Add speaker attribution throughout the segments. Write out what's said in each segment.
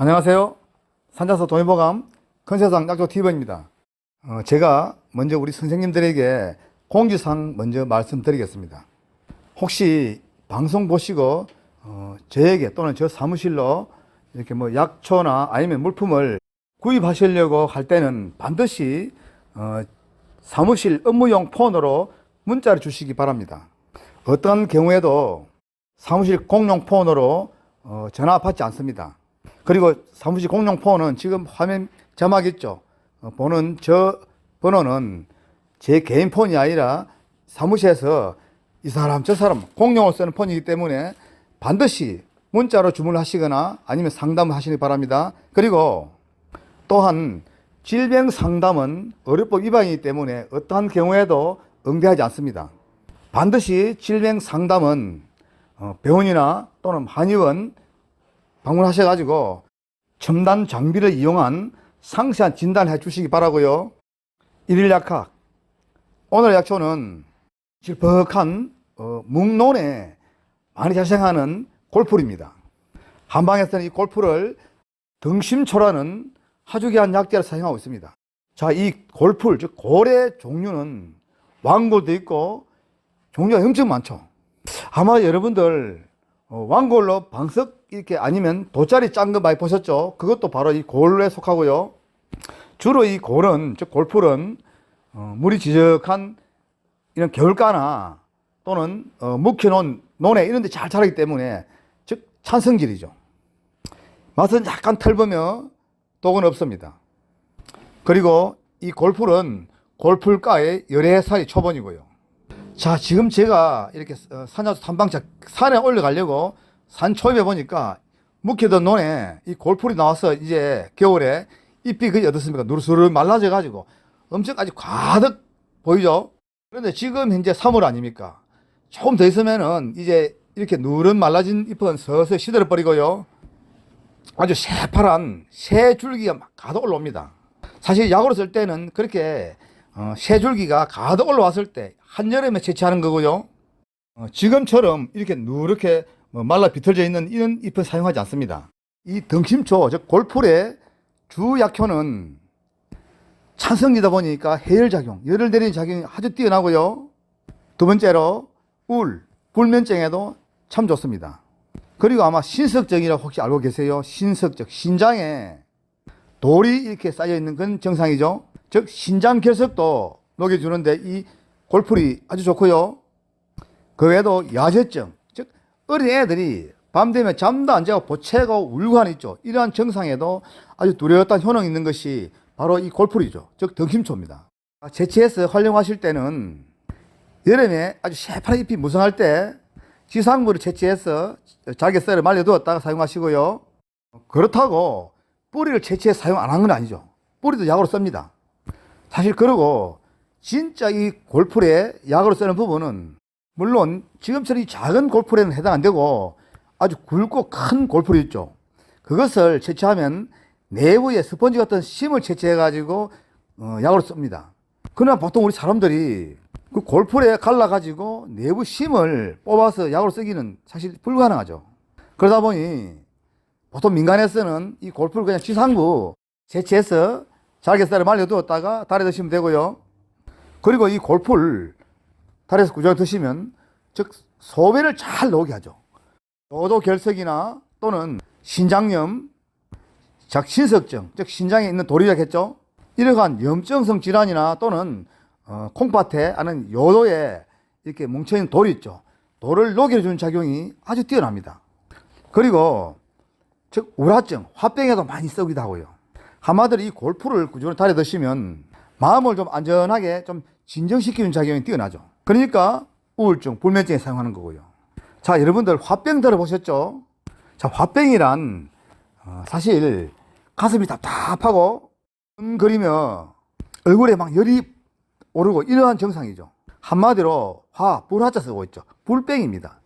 Speaker 1: 안녕하세요. 산자서 동의보감 컨세상 약조 TV입니다. 어, 제가 먼저 우리 선생님들에게 공지사항 먼저 말씀드리겠습니다. 혹시 방송 보시고 어, 저에게 또는 저 사무실로 이렇게 뭐 약초나 아니면 물품을 구입하시려고 할 때는 반드시 어, 사무실 업무용 폰으로 문자를 주시기 바랍니다. 어떤 경우에도 사무실 공용 폰으로 어, 전화 받지 않습니다. 그리고 사무실 공용 폰은 지금 화면 자막 있죠. 어, 보는 저 번호는 제 개인 폰이 아니라 사무실에서 이 사람 저 사람 공용으로 쓰는 폰이기 때문에 반드시 문자로 주문하시거나 아니면 상담을 하시기 바랍니다. 그리고 또한 질병 상담은 의료법 위반이기 때문에 어떠한 경우에도 응대하지 않습니다. 반드시 질병 상담은 어, 병원이나 또는 한의원 방문하셔가지고 첨단 장비를 이용한 상세한 진단을 해 주시기 바라고요. 일일 약학. 오늘 약초는 질퍽한 어, 묵론에 많이 자생하는 골풀입니다. 한방에서는 이 골풀을 등심초라는 아주 귀한 약재를 사용하고 있습니다. 자, 이 골풀, 즉 골의 종류는 왕골도 있고 종류가 엄청 많죠. 아마 여러분들 어, 왕골로 방석 이렇게 아니면 돗자리 짠 거 많이 보셨죠? 그것도 바로 이 골에 속하고요. 주로 이 골은, 즉 골풀은 어, 물이 지적한 이런 겨울가나 또는 어, 묵혀놓은 논에 이런 데 잘 자라기 때문에 즉 찬성질이죠. 맛은 약간 털보며 독은 없습니다. 그리고 이 골풀은 골풀가의 열애살이 초본이고요. 자, 지금 제가 이렇게 어, 산야수 탐방차 산에 올라가려고 산 초입에 보니까 묵히던 논에 이 골풀이 나와서 이제 겨울에 잎이 거의 어떻습니까? 누르스르 말라져 가지고 엄청 아주 가득 보이죠? 그런데 지금 현재 3월 아닙니까? 조금 더 있으면은 이제 이렇게 누른 말라진 잎은 서서히 시들어 버리고요. 아주 새파란 새 줄기가 막 가득 올라옵니다. 사실 약으로 쓸 때는 그렇게 어, 새 줄기가 가득 올라왔을 때 한여름에 채취하는 거고요. 어, 지금처럼 이렇게 누렇게 뭐 말라 비틀져 있는 이런 잎은 사용하지 않습니다. 이 등심초, 즉 골풀의 주 약효는 찬성이다 보니까 해열작용, 열을 내리는 작용이 아주 뛰어나고요. 두 번째로 울, 불면증에도 참 좋습니다. 그리고 아마 신석증이라고 혹시 알고 계세요? 신석증, 신장에 돌이 이렇게 쌓여 있는 건 정상이죠. 즉 신장 결석도 녹여주는데 이 골풀이 아주 좋고요. 그 외에도 야제증, 즉 어린 애들이 밤 되면 잠도 안 자고 보채고 울고 하는 있죠. 이러한 증상에도 아주 뚜렷한 효능이 있는 것이 바로 이 골풀이죠. 즉 등심초입니다. 제치해서 활용하실 때는 여름에 아주 새파란 잎이 무성할 때 지상물을 채취해서 자기 썰에 말려두었다가 사용하시고요. 그렇다고 뿌리를 채취해서 사용 안 한 건 아니죠. 뿌리도 약으로 씁니다. 사실 그러고 진짜 이 골풀에 약으로 쓰는 부분은 물론 지금처럼 이 작은 골풀에는 해당 안 되고 아주 굵고 큰 골풀이 있죠. 그것을 채취하면 내부에 스펀지 같은 심을 채취해 가지고 어, 약으로 씁니다. 그러나 보통 우리 사람들이 그 골풀에 갈라 가지고 내부 심을 뽑아서 약으로 쓰기는 사실 불가능하죠. 그러다 보니 보통 민간에서는 이 골풀을 그냥 지상부 채취해서 잘게 썰어 말려두었다가 달에 드시면 되고요. 그리고 이 골풀 달에서 구정 드시면 즉 소변을 잘 나오게 하죠. 노도 결석이나 또는 신장염, 적신석증, 즉 신장에 있는 돌이라고 했죠. 이러한 염증성 질환이나 또는 어, 콩밭에 아는 요도에 이렇게 뭉쳐있는 돌이 있죠. 돌을 녹여주는 작용이 아주 뛰어납니다. 그리고 즉 우라증, 화병에도 많이 쓰기도 하고요. 한마디로 이 골프를 꾸준히 달여 드시면 마음을 좀 안전하게 좀 진정시키는 작용이 뛰어나죠. 그러니까 우울증, 불면증에 사용하는 거고요. 자, 여러분들 화병 들어보셨죠? 자, 화병이란 어, 사실 가슴이 답답하고 은거리며 얼굴에 막 열이 오르고 이러한 증상이죠. 한마디로 화, 불화자 쓰고 있죠. 불병입니다.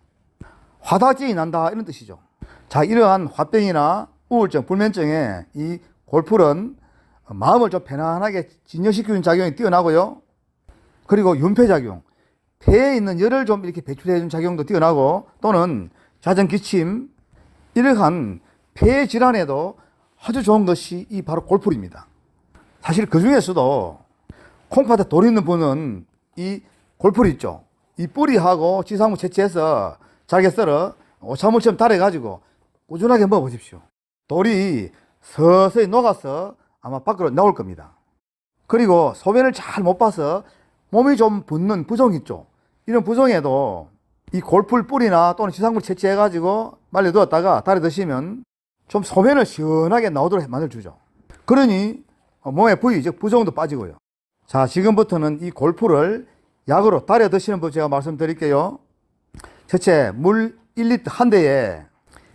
Speaker 1: 화다증이 난다 이런 뜻이죠. 자, 이러한 화병이나 우울증, 불면증에 이 골풀은 마음을 좀 편안하게 진정시키는 작용이 뛰어나고요. 그리고 윤폐작용, 폐에 있는 열을 좀 이렇게 배출해 주는 작용도 뛰어나고 또는 자전 기침, 이러한 폐 질환에도 아주 좋은 것이 이 바로 골풀입니다. 사실 그 중에서도 콩팥에 돌 있는 분은 이 골풀 있죠. 이 뿌리하고 지상무 채취해서 잘게 썰어 오차물처럼 달여가지고 꾸준하게 먹어보십시오. 돌이 서서히 녹아서 아마 밖으로 나올 겁니다. 그리고 소변을 잘 못 봐서 몸이 좀 붓는 부종 있죠. 이런 부종에도 이 골풀 뿌리나 또는 지상물 채취해가지고 말려두었다가 달여 드시면 좀 소변을 시원하게 나오도록 만들어주죠. 그러니 어, 몸의 부위, 즉 부종도 빠지고요. 자, 지금부터는 이 골풀을 약으로 달여 드시는 법 제가 말씀드릴게요. 첫째, 물 1리터 한 대에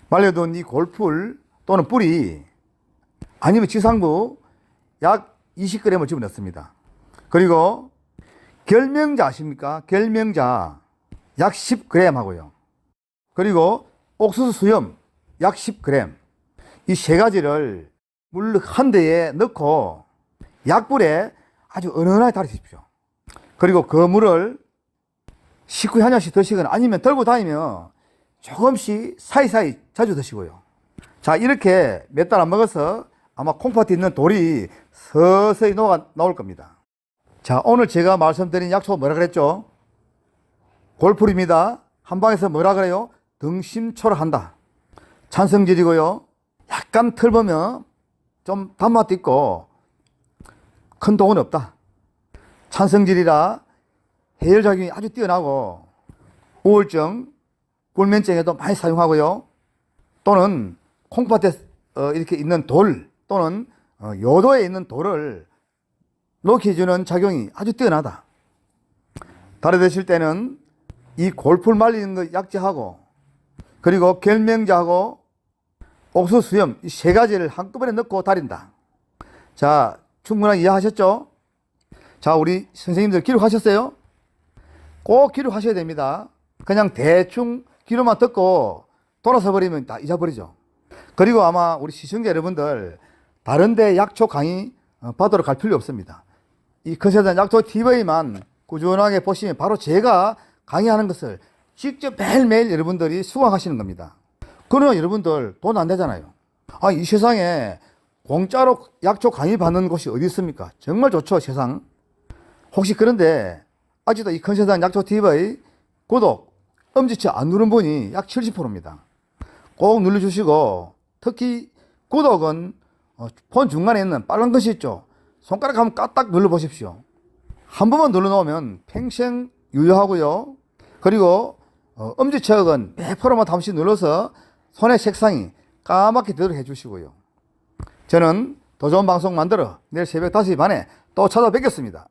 Speaker 1: 말려둔 이 골풀 또는 뿌리 아니면 지상부 약 20g을 집어넣습니다. 그리고 결명자 아십니까? 결명자 약 10g 하고요. 그리고 옥수수 수염 약 10g. 이 세 가지를 물 한 대에 넣고 약불에 아주 은은하게 달으십시오. 그리고 그 물을 식후에 한 잔씩 드시거나 아니면 들고 다니면 조금씩 사이사이 자주 드시고요. 자, 이렇게 몇 달 안 먹어서 아마 콩팥에 있는 돌이 서서히 녹아 나올 겁니다. 자, 오늘 제가 말씀드린 약초 뭐라 그랬죠? 골풀입니다. 한방에서 뭐라 그래요? 등심초라한다. 찬성질이고요. 약간 털보면 좀 단맛도 있고 큰 독은 없다. 찬성질이라 해열작용이 아주 뛰어나고 우울증, 불면증에도 많이 사용하고요. 또는 콩팥에 어, 이렇게 있는 돌 또는 어, 요도에 있는 돌을 녹여주는 작용이 아주 뛰어나다. 달아 드실 때는 이 골풀 말리는 거 약재하고 그리고 결명자하고 옥수수 수염 이 세 가지를 한꺼번에 넣고 달인다. 자, 충분하게 이해하셨죠? 자, 우리 선생님들 기록하셨어요? 꼭 기록하셔야 됩니다. 그냥 대충 기록만 듣고 돌아서 버리면 다 잊어버리죠. 그리고 아마 우리 시청자 여러분들 다른데 약초 강의 어, 받으러 갈 필요 없습니다. 이 컨설턴 약초 TV만 꾸준하게 보시면 바로 제가 강의하는 것을 직접 매일매일 여러분들이 수강하시는 겁니다. 그러면 여러분들 돈 안 되잖아요. 아, 이 세상에 공짜로 약초 강의 받는 곳이 어디 있습니까? 정말 좋죠, 세상. 혹시 그런데 아직도 이 컨설턴 약초 TV 구독, 엄지치 안 누른 분이 약 70%입니다. 꼭 눌러주시고 특히 구독은 어, 폰 중간에 있는 빨간 것이 있죠. 손가락 한번 까딱 눌러 보십시오. 한 번만 눌러 놓으면 평생 유효하고요. 그리고 어, 엄지척은 100%만 잠시 눌러서 손의 색상이 까맣게 되도록 해주시고요. 저는 더 좋은 방송 만들어 내일 새벽 5시 반에 또 찾아뵙겠습니다.